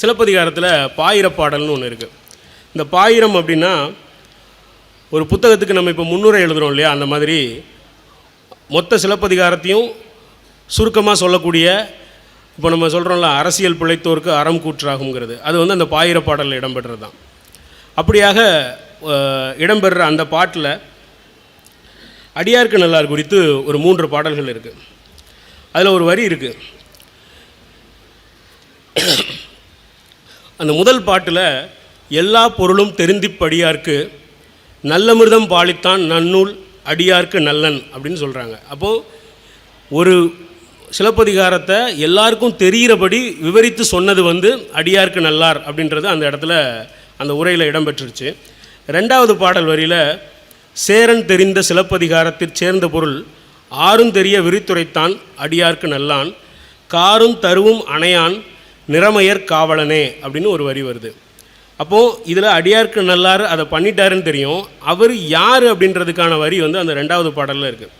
சிலப்பதிகாரத்தில் பாயிரப்பாடல்னு ஒன்று இருக்குது இந்த பாயிரம் அப்படின்னா ஒரு புத்தகத்துக்கு நம்ம இப்போ முன்னுரை எழுதுகிறோம் இல்லையா? அந்த மாதிரி மொத்த சிலப்பதிகாரத்தையும் சுருக்கமாக சொல்லக்கூடிய இப்போ நம்ம சொல்கிறோம்ல அரசியல் பிழைத்தோருக்கு அறம் கூற்றாகுங்கிறது அது வந்து அந்த பாயிர பாடலில் இடம்பெற்றது தான் அப்படியாக இடம்பெறுற அந்த பாட்டில் அடியார்க்கு நல்லார் குறித்து ஒரு மூன்று பாடல்கள் இருக்குது அதில் ஒரு வரி இருக்குது அந்த முதல் பாட்டில் எல்லா பொருளும் தெரிந்திப்படியார்க்கு நல்லமிர்தம் பாலித்தான் நன்னூல் அடியார்க்கு நல்லன் அப்படின்னு சொல்கிறாங்க அப்போது ஒரு சிலப்பதிகாரத்தை எல்லாருக்கும் தெரிகிறபடி விவரித்து சொன்னது வந்து அடியார்க்கு நல்லார் அப்படின்றது அந்த இடத்துல அந்த உரையில் இடம்பெற்றுருச்சு. ரெண்டாவது பாடல் வரியில் சேரன் தெரிந்த சிலப்பதிகாரத்திற் சேர்ந்த பொருள் ஆறும் தெரிய விரித்துரைத்தான் அடியார்க்கு நல்லான் காரும் தருவும் அணையான் நிறமையர் காவலனே அப்படின்னு ஒரு வரி வருது. அப்போது இதில் அடியார்க்கு நல்லார் அதை பண்ணிட்டாருன்னு தெரியும். அவர் யார் அப்படின்றதுக்கான வரி வந்து அந்த ரெண்டாவது பாடலில் இருக்குது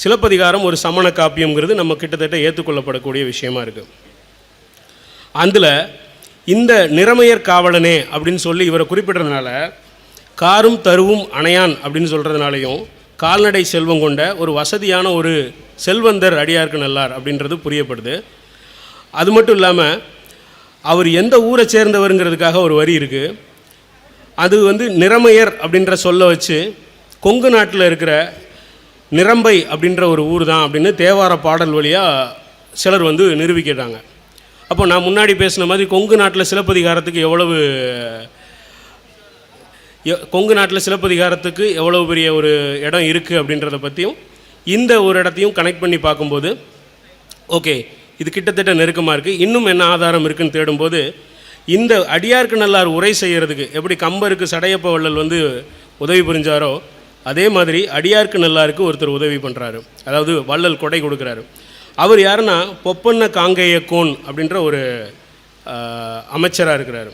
சிலப்பதிகாரம் ஒரு சமண காப்பியங்கிறது நம்ம கிட்டத்தட்ட ஏற்றுக்கொள்ளப்படக்கூடிய விஷயமா இருக்குது அதில் இந்த நிறமையர் காவலனே அப்படின்னு சொல்லி இவரை குறிப்பிட்றதுனால காரும் தருவும் அணையான் அப்படின்னு சொல்கிறதுனாலையும் கால்நடை செல்வம் கொண்ட ஒரு வசதியான ஒரு செல்வந்தர் அடியார்க்கு நல்லார் அப்படின்றது புரியப்படுது. அது மட்டும் இல்லாமல் அவர் எந்த ஊரை சேர்ந்தவருங்கிறதுக்காக ஒரு வரி இருக்குது அது வந்து நிறமையர் அப்படின்ற சொல்ல வச்சு கொங்கு நாட்டில் இருக்கிற நிரம்பை அப்படின்ற ஒரு ஊர் தான் அப்படின்னு தேவார பாடல் வழியாக சிலர் வந்து நிரூபிக்கிறாங்க. அப்போ நான் முன்னாடி பேசின மாதிரி கொங்கு நாட்டில் சிலப்பதிகாரத்துக்கு எவ்வளவு எ- கொங்கு நாட்டில் சிலப்பதிகாரத்துக்கு எவ்வளவு பெரிய ஒரு இடம் இருக்குது அப்படின்றத பற்றியும் இந்த ஒரு இடத்தையும் கனெக்ட் பண்ணி பார்க்கும்போது ஓகே இது கிட்டத்தட்ட நெருக்கமாக இருக்குது இன்னும் என்ன ஆதாரம் இருக்குன்னு தேடும்போது இந்த அடியார்க்கு நல்லார் உரை செய்கிறதுக்கு எப்படி கம்பருக்கு சடையப்ப வள்ளல் வந்து உதவி புரிஞ்சாரோ அதே மாதிரி அடியார்க்கு நல்லாருக்கு ஒருத்தர் உதவி பண்ணுறாரு அதாவது வள்ளல் கொடை கொடுக்குறாரு. அவர் யாருன்னா பொப்பண்ண காங்கைய கோன் அப்படின்ற ஒரு அமைச்சராக இருக்கிறாரு.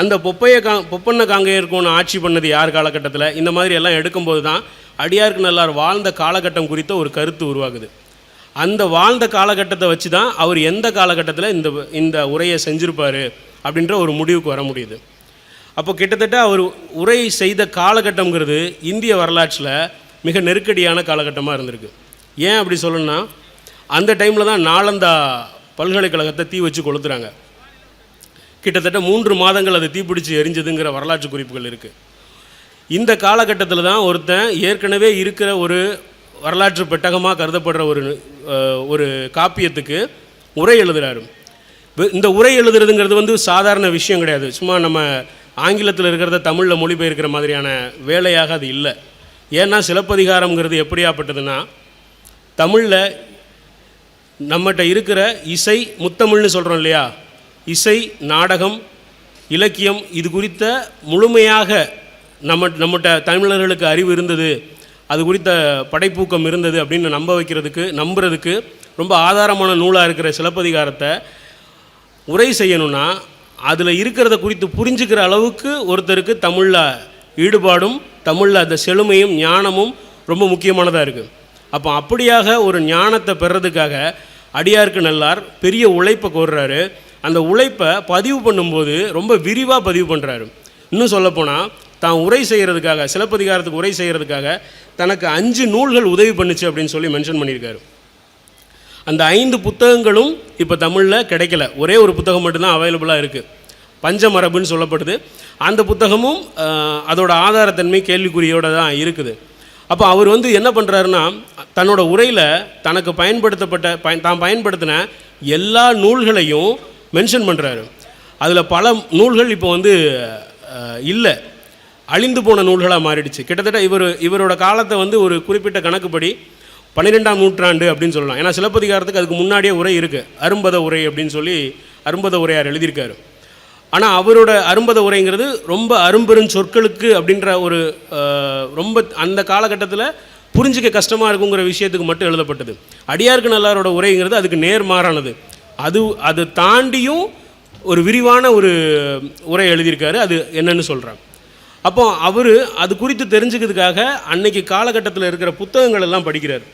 அந்த பொப்பைய கா பொப்பண்ண காங்கேயர் கோன் ஆட்சி பண்ணது யார் காலகட்டத்தில்? இந்த மாதிரி எல்லாம் எடுக்கும்போது தான் அடியார்க்கு நல்லார் வாழ்ந்த காலகட்டம் குறித்த ஒரு கருத்து உருவாகுது. அந்த வாழ்ந்த காலகட்டத்தை வச்சு தான் அவர் எந்த காலகட்டத்தில் இந்த இந்த உரையை செஞ்சுருப்பார் அப்படின்ற ஒரு முடிவுக்கு வர முடியுது. அப்போ கிட்டத்தட்ட அவர் உரை செய்த காலகட்டம்ங்கிறது இந்திய வரலாற்றில் மிக நெருக்கடியான காலகட்டமாக இருந்திருக்கு. ஏன் அப்படி சொல்லணும்னா அந்த டைமில் தான் நாளந்தா பல்கலைக்கழகத்தை தீ வச்சு கொளுத்துறாங்க. கிட்டத்தட்ட மூன்று மாதங்கள் அது தீப்பிடிச்சு எரிஞ்சதுங்கிற வரலாற்று குறிப்புகள் இருக்குது இந்த காலகட்டத்தில் தான் ஒருத்தன் ஏற்கனவே இருக்கிற ஒரு வரலாற்று பெட்டகமாக கருதப்படுற ஒரு ஒரு காப்பியத்துக்கு உரை எழுதுகிறாரு இந்த உரை எழுதுறதுங்கிறது வந்து சாதாரண விஷயம் கிடையாது. சும்மா நம்ம ஆங்கிலத்தில் இருக்கிறத தமிழில் மொழிபெயர்க்கிற மாதிரியான வேலையாக அது இல்லை. ஏன்னா சிலப்பதிகாரம்ங்கிறது எப்படியாப்பட்டதுன்னா தமிழில் நம்மகிட்ட இருக்கிற இசை முத்தமிழ்னு சொல்கிறோம் இல்லையா? இசை நாடகம் இலக்கியம் இது குறித்த முழுமையாக நம்ம நம்மகிட்ட தமிழர்களுக்கு அறிவு இருந்தது. அது குறித்த படைப்பூக்கம் இருந்தது அப்படின்னு நம்ப வைக்கிறதுக்கு நம்புறதுக்கு ரொம்ப ஆதாரமான நூலாக இருக்கிற சிலப்பதிகாரத்தை உரை செய்யணும்னா அதில் இருக்கிறத குறித்து புரிஞ்சுக்கிற அளவுக்கு ஒருத்தருக்கு தமிழில் ஈடுபாடும் தமிழில் அந்த செழுமையும் ஞானமும் ரொம்ப முக்கியமானதாக இருக்குது அப்போ அப்படியாக ஒரு ஞானத்தை பெறதுக்காக அடியார்க்கு நல்லார் பெரிய உழைப்பை கோர்றாரு. அந்த உழைப்பை பதிவு பண்ணும்போது ரொம்ப விரிவாக பதிவு பண்ணுறாரு இன்னும் சொல்லப்போனால் தான் உரை செய்கிறதுக்காக சிலப்பதிகாரத்துக்கு உரை செய்கிறதுக்காக தனக்கு அஞ்சு நூல்கள் உதவி பண்ணுச்சு அப்படின்னு சொல்லி மென்ஷன் பண்ணியிருக்காரு. அந்த ஐந்து புத்தகங்களும் இப்போ தமிழில் கிடைக்கல. ஒரே ஒரு புத்தகம் மட்டும்தான் அவைலபிளாக இருக்குது பஞ்சமரபுன்னு சொல்லப்படுது அந்த புத்தகமும் அதோட ஆதாரத்தன்மை கேள்விக்குறியோட தான் இருக்குது. அப்போ அவர் வந்து என்ன பண்ணுறாருன்னா தன்னோட உரையில் தனக்கு பயன்படுத்தப்பட்ட பயன் தான் பயன்படுத்தின எல்லா நூல்களையும் மென்ஷன் பண்ணுறாரு அதில் பல நூல்கள் இப்போ வந்து இல்லை. அழிந்து போன நூல்களாக மாறிடுச்சு. கிட்டத்தட்ட இவர் இவரோட காலத்தை வந்து ஒரு குறிப்பிட்ட கணக்குப்படி பன்னிரெண்டாம் நூற்றாண்டு அப்படின்னு சொல்லலாம். ஏன்னா சிலப்பதிகாரத்துக்கு அதுக்கு முன்னாடியே உரை இருக்குது அரும்பத உரை அப்படின்னு சொல்லி அரும்பத உரையார் எழுதியிருக்காரு. ஆனால் அவரோட அரும்பத உரைங்கிறது ரொம்ப அரும்பெரும் சொற்களுக்கு அப்படின்ற ஒரு ரொம்ப அந்த காலகட்டத்தில் புரிஞ்சிக்க கஷ்டமாக இருக்குங்கிற விஷயத்துக்கு மட்டும் எழுதப்பட்டது. அடியார்க்கு நல்லாரோட உரைங்கிறது அதுக்கு நேர்மாறானது அது அது தாண்டியும் ஒரு விரிவான ஒரு உரை எழுதியிருக்காரு. அது என்னன்னு சொல்கிறேன் அப்போ அவர் அது குறித்து தெரிஞ்சுக்கிறதுக்காக அன்னைக்கு காலகட்டத்தில் இருக்கிற புத்தகங்கள் எல்லாம் படிக்கிறார்.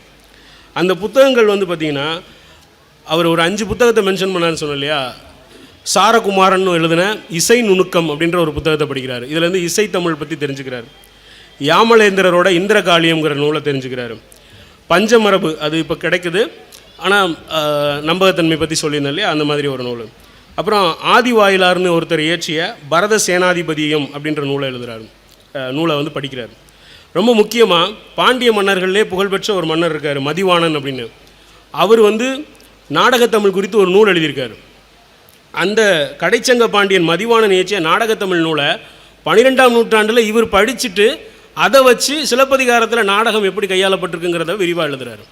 அந்த புத்தகங்கள் வந்து பார்த்திங்கன்னா அவர் ஒரு அஞ்சு புத்தகத்தை மென்ஷன் பண்ணாருன்னு சொன்னோம் இல்லையா? சாரகுமாரன் எழுதின இசை நுணுக்கம் அப்படின்ற ஒரு புத்தகத்தை படிக்கிறார். இதுல இருந்து இசை தமிழ் பற்றி தெரிஞ்சுக்கிறார். யாமலேந்திரரோட இந்திரகாளியம்ங்கிற நூலை தெரிஞ்சுக்கிறாரு. பஞ்சமரபு அது இப்போ கிடைக்குது. ஆனால் நம்பகத்தன்மை பற்றி சொல்லியிருந்தேன் இல்லையா? அந்த மாதிரி ஒரு நூல். அப்புறம் ஆதிவாயிலார்னு ஒருத்தர் இயற்றிய பரத சேனாதிபதியம் அப்படின்ற நூலை எழுதுகிறார் நூலை வந்து படிக்கிறார். ரொம்ப முக்கியமாக பாண்டிய மன்னர்கள்லே புகழ்பெற்ற ஒரு மன்னர் இருக்கார் மதிவாணன் அப்படின்னு. அவர் வந்து நாடகத்தமிழ் குறித்து ஒரு நூல் எழுதியிருக்காரு. அந்த கடைச்சங்க பாண்டியன் மதிவாணன் இயற்றிய நாடகத்தமிழ் நூலை பன்னிரெண்டாம் நூற்றாண்டில் இவர் படிச்சுட்டு அதை வச்சு சிலப்பதிகாரத்தில் நாடகம் எப்படி கையாளப்பட்டிருக்குங்கிறத விரிவாக எழுதுகிறாரு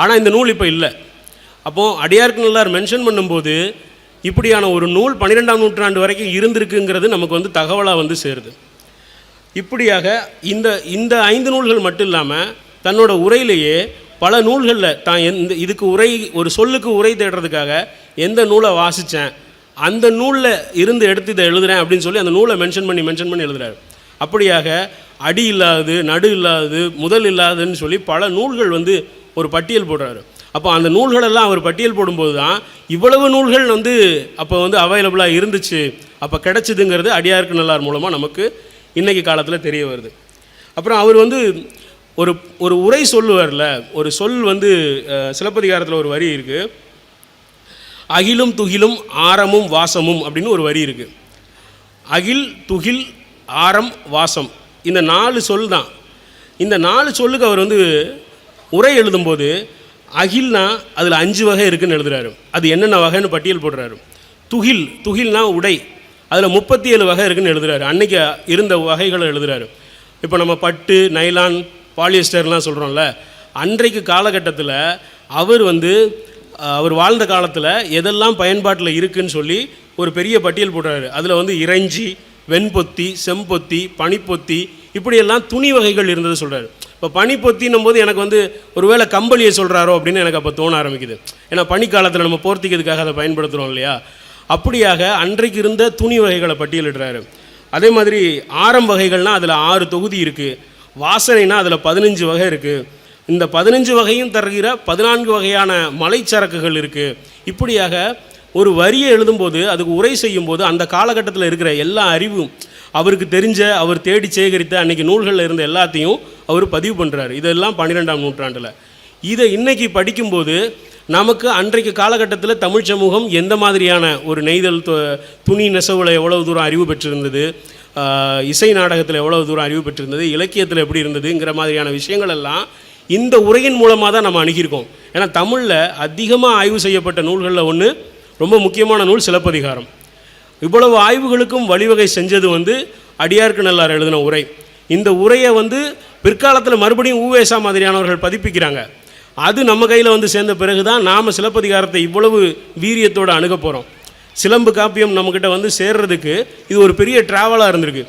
ஆனால் இந்த நூல் இப்போ இல்லை. அப்போது அடியார்க்கு நல்லார் மென்ஷன் பண்ணும்போது இப்படியான ஒரு நூல் பன்னிரெண்டாம் நூற்றாண்டு வரைக்கும் இருந்திருக்குங்கிறது நமக்கு வந்து தகவலாக வந்து சேருது. இப்படியாக இந்த இந்த ஐந்து நூல்கள் மட்டும் இல்லாமல் தன்னோட உரையிலேயே பல நூல்களில் தான் எந்த இதுக்கு உரை ஒரு சொல்லுக்கு உரை தேடுறதுக்காக எந்த நூலை வாசித்தேன் அந்த நூலில் இருந்து எடுத்து இதை எழுதுறேன் அப்படின்னு சொல்லி அந்த நூலை மென்ஷன் பண்ணி மென்ஷன் பண்ணி எழுதுறாரு. அப்படியாக அடி இல்லாதது நடு இல்லாதது முதல் இல்லாததுன்னு சொல்லி பல நூல்கள் வந்து ஒரு பட்டியல் போடுறாரு. அப்போ அந்த நூல்களெல்லாம் அவர் பட்டியல் போடும்போது தான் இவ்வளவு நூல்கள் வந்து அப்போ வந்து அவைலபிளாக இருந்துச்சு. அப்போ கிடைச்சிதுங்கிறது அடியாருக்கு நல்லார் மூலமாக நமக்கு இன்றைக்கி காலத்தில் தெரிய வருது. அப்புறம் அவர் வந்து ஒரு ஒரு உரை சொல்லுவார்ல ஒரு சொல் வந்து சிலப்பதிகாரத்தில் ஒரு வரி இருக்குது அகிலும் துகிலும் ஆரமும் வாசமும் அப்படின்னு ஒரு வரி இருக்குது அகில் துகில் ஆரம் வாசம் இந்த நாலு சொல் தான் இந்த நாலு சொல்லுக்கு அவர் வந்து உரை எழுதும்போது அகில்னா அதில் அஞ்சு வகை இருக்குதுன்னு எழுதுறாரு. அது என்னென்ன வகைன்னு பட்டியல் போடுறாரு. துகில் துகில்னா உடை. அதில் முப்பத்தி ஏழு வகை இருக்குதுன்னு எழுதுறாரு. அன்றைக்கி இருந்த வகைகளை எழுதுறாரு. இப்போ நம்ம பட்டு நைலான் பாலியஸ்டர்லாம் சொல்கிறோம்ல அன்றைக்கு காலகட்டத்தில் அவர் வந்து அவர் வாழ்ந்த காலத்தில் எதெல்லாம் பயன்பாட்டில் இருக்குன்னு சொல்லி ஒரு பெரிய பட்டியல் போடுறாரு. அதில் வந்து இறைஞ்சி வெண்பொத்தி செம்பொத்தி பனிப்பொத்தி இப்படியெல்லாம் துணி வகைகள் இருந்தது சொல்கிறாரு இப்போ பனிப்பொத்தின்னும் போது எனக்கு வந்து ஒருவேளை கம்பளியை சொல்கிறாரோ அப்படின்னு எனக்கு அப்போ தோண ஆரம்பிக்குது. ஏன்னா பனிக்காலத்தில் நம்ம போர்த்திக்கிறதுக்காக அதை பயன்படுத்துகிறோம் இல்லையா? அப்படியாக அன்றைக்கு இருந்த துணி வகைகளை பட்டியலிடுறாரு. அதே மாதிரி ஆரம் வகைகள்னால் அதில் ஆறு தொகுதி இருக்குது வாசனைனா அதில் பதினஞ்சு வகை இருக்குது இந்த பதினஞ்சு வகையும் தருகிற பதினான்கு வகையான மலைச்சரக்குகள் இருக்குது இப்படியாக ஒரு வரியை எழுதும்போது அதுக்கு உரை செய்யும்போது அந்த காலகட்டத்தில் இருக்கிற எல்லா அறிவும் அவருக்கு தெரிஞ்ச அவர் தேடி சேகரித்த அன்றைக்கி நூல்களில் இருந்த எல்லாத்தையும் அவர் பதிவு பண்ணுறாரு இதெல்லாம் பன்னிரெண்டாம் நூற்றாண்டில். இதை இன்றைக்கி படிக்கும்போது நமக்கு அன்றைக்கு காலகட்டத்தில் தமிழ் சமூகம் எந்த மாதிரியான ஒரு நெய்தல் துணி நெசவில் எவ்வளவு தூரம் அறிவு பெற்றிருந்தது இசை நாடகத்தில் எவ்வளவு தூரம் அறிவு பெற்றிருந்தது இலக்கியத்தில் எப்படி இருந்ததுங்கிற மாதிரியான விஷயங்கள் எல்லாம் இந்த உரையின் மூலமாக தான் நம்ம அணுகியிருக்கோம். ஏன்னா தமிழில் அதிகமாக ஆய்வு செய்யப்பட்ட நூல்களில் ஒன்று ரொம்ப முக்கியமான நூல் சிலப்பதிகாரம். இவ்வளவு ஆய்வுகளுக்கும் வழிவகை செஞ்சது வந்து அடியார்க்கு நல்லார் எழுதின உரை. இந்த உரையை வந்து பிற்காலத்தில் மறுபடியும் ஊவேசா மாதிரியானவர்கள் பதிப்பிக்கிறாங்க. அது நம்ம கையில் வந்து சேர்ந்த பிறகு தான் நாம் சிலப்பதிகாரத்தை இவ்வளவு வீரியத்தோடு அணுக போகிறோம் சிலம்பு காப்பியம் நம்மக்கிட்ட வந்து சேர்றதுக்கு இது ஒரு பெரிய ட்ராவலாக இருந்திருக்கு.